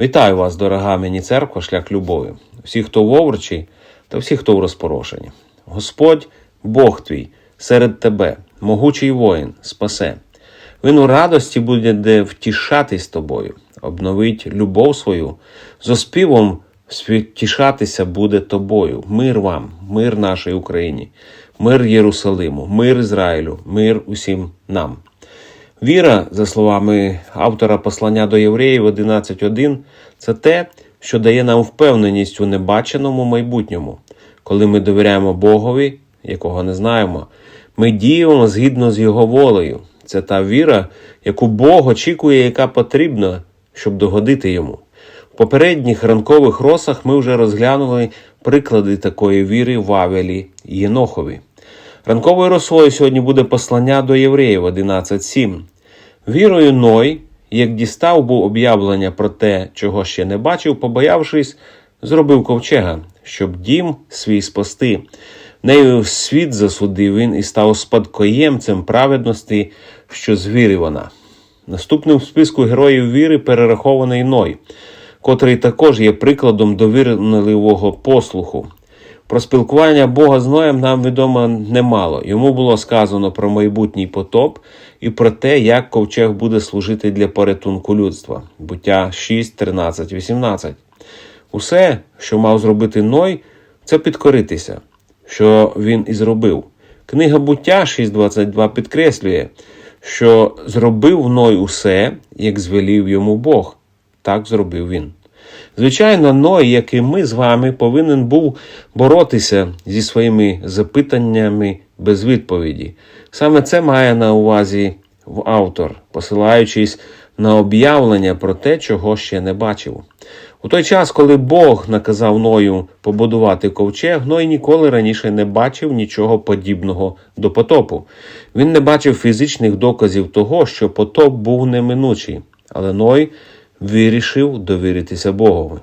Вітаю вас, дорога мені церква, шлях любові, всі, хто в овручі та всі, хто в розпорошенні. Господь, Бог твій, серед тебе, могучий воїн, спасе. Він у радості буде де втішатись тобою, обновить любов свою, з оспівом втішатися буде тобою. Мир вам, мир нашій Україні, мир Єрусалиму, мир Ізраїлю, мир усім нам. Віра, за словами автора послання до євреїв 11.1, це те, що дає нам впевненість у небаченому майбутньому. Коли ми довіряємо Богові, якого не знаємо, ми діємо згідно з Його волею. Це та віра, яку Бог очікує, яка потрібна, щоб догодити йому. В попередніх ранкових росах ми вже розглянули приклади такої віри в Авелі і Єнохові. Ранковою росою сьогодні буде послання до євреїв 11.7. Вірою Ной, як дістав був об'явлення про те, чого ще не бачив, побоявшись, зробив ковчега, щоб дім свій спасти. Нею світ засудив він і став спадкоємцем праведності, що з вона. Наступним в списку героїв віри перерахований Ной, котрий також є прикладом довірливого послуху. Про спілкування Бога з Ноєм нам відомо немало. Йому було сказано про майбутній потоп і про те, як ковчег буде служити для порятунку людства. Буття 6, 13, 18. Усе, що мав зробити Ной, це підкоритися, що він і зробив. Книга буття 6.22 підкреслює, що зробив Ной усе, як звелів йому Бог. Так зробив він. Звичайно, Ной, як і ми з вами, повинен був боротися зі своїми запитаннями без відповіді. Саме це має на увазі автор, посилаючись на об'явлення про те, чого ще не бачив. У той час, коли Бог наказав Ною побудувати ковчег, Ной ніколи раніше не бачив нічого подібного до потопу. Він не бачив фізичних доказів того, що потоп був неминучий, але Ной вирішив довіритися Богові.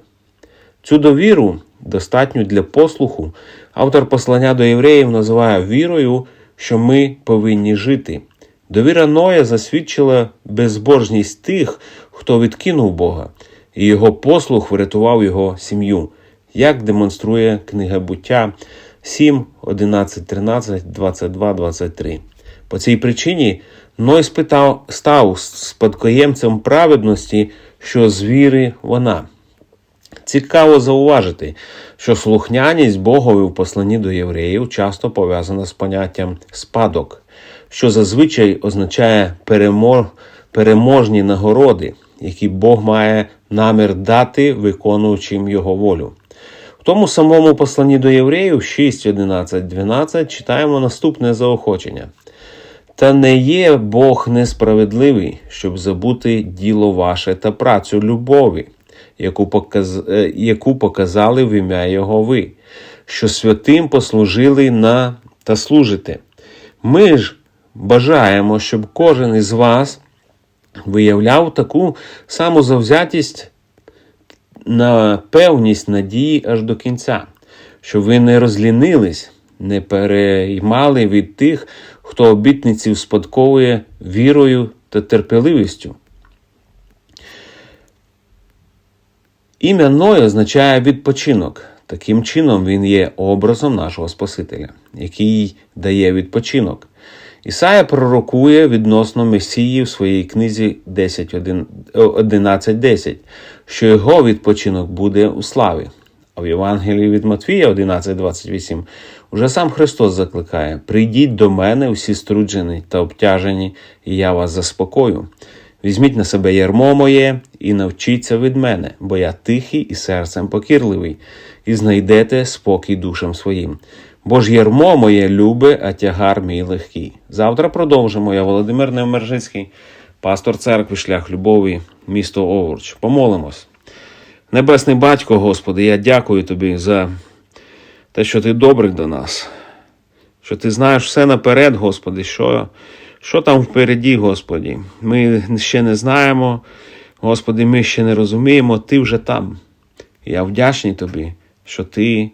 Цю довіру, достатню для послуху, автор послання до євреїв називає вірою, що ми повинні жити. Довіра Ноя засвідчила безбожність тих, хто відкинув Бога, і його послух врятував його сім'ю, як демонструє книга буття 7, 11, 13, 22, 23. По цій причині Ной спитав, став спадкоємцем праведності, що з віри вона. Цікаво зауважити, що слухняність Богові в посланні до євреїв часто пов'язана з поняттям спадок, що зазвичай означає перемор, переможні нагороди, які Бог має намір дати, виконуючим його волю. В тому самому посланні до євреїв 6, 11, 12 читаємо наступне заохочення. Та не є Бог несправедливий, щоб забути діло ваше та працю любові, яку, показ... е, яку показали в ім'я Його ви, що святим послужили на та служите. Ми ж бажаємо, щоб кожен із вас виявляв таку саму завзятість на певність надії аж до кінця, щоб ви не розлінились, не переймали від тих, хто обітниці успадковує вірою та терпеливістю. Ім'я Ной означає відпочинок. Таким чином, він є образом нашого Спасителя, який дає відпочинок. Ісая пророкує відносно Месії в своїй книзі 11.10, що його відпочинок буде у славі. А в Євангелії від Матвія 11.28 уже сам Христос закликає: Прийдіть до мене, усі струджені та обтяжені, і я вас заспокою. Візьміть на себе ярмо моє і навчіться від мене, бо я тихий і серцем покірливий, і знайдете спокій душам своїм. Бо ж ярмо моє любе, а тягар мій легкий. Завтра продовжимо. Я Володимир Невмержицький, пастор церкви, шлях любові, місто Овруч. Помолимось. Небесний батько, Господи, я дякую Тобі за те, що Ти добрий до нас, що Ти знаєш все наперед, Господи, що, що там впереді, Господі. Ми ще не знаємо, Господи, ми ще не розуміємо, Ти вже там. Я вдячний Тобі, що Ти,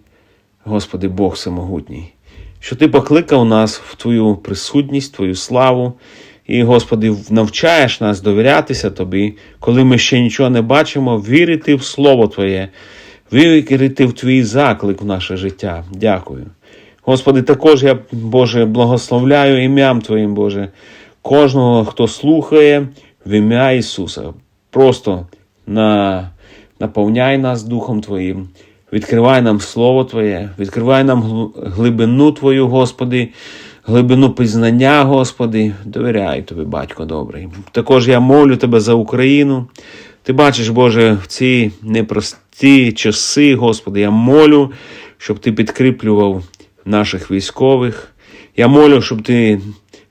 Господи, Бог всемогутній, що Ти покликав нас в Твою присутність, Твою славу. І, Господи, навчаєш нас довірятися Тобі, коли ми ще нічого не бачимо, вірити в Слово Твоє, вірити в Твій заклик в наше життя. Дякую. Господи, також я, Боже, благословляю ім'ям Твоїм, Боже, кожного, хто слухає в ім'я Ісуса. Просто на, наповняй нас Духом Твоїм, відкривай нам Слово Твоє, відкривай нам глибину Твою, Господи, глибину пізнання, Господи. Довіряю Тобі, Батько добрий. Також я молю Тебе за Україну. Ти бачиш, Боже, в ці непрості часи, Господи, я молю, щоб Ти підкріплював наших військових. Я молю, щоб Ти,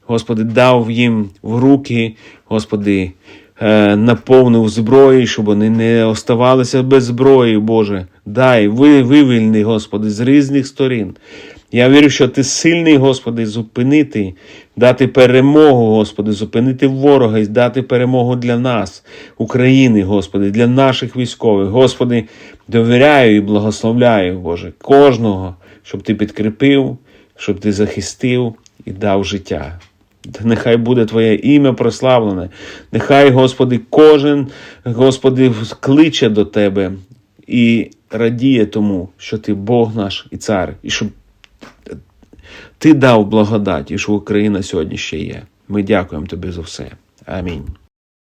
Господи, дав їм в руки, Господи, е, наповнив зброї, щоб вони не оставалися без зброї, Боже. Дай, ви, вивільни, Господи, з різних сторін. Я вірю, що ти сильний, Господи, зупинити, дати перемогу, Господи, зупинити ворога і дати перемогу для нас, України, Господи, для наших військових. Господи, довіряю і благословляю, Боже, кожного, щоб ти підкріпив, щоб ти захистив і дав життя. Нехай буде Твоє ім'я прославлене. Нехай, Господи, кожен, Господи, кличе до Тебе і радіє тому, що Ти Бог наш і цар, і щоб Ти дав благодать, і що Україна сьогодні ще є. Ми дякуємо Тобі за все. Амінь.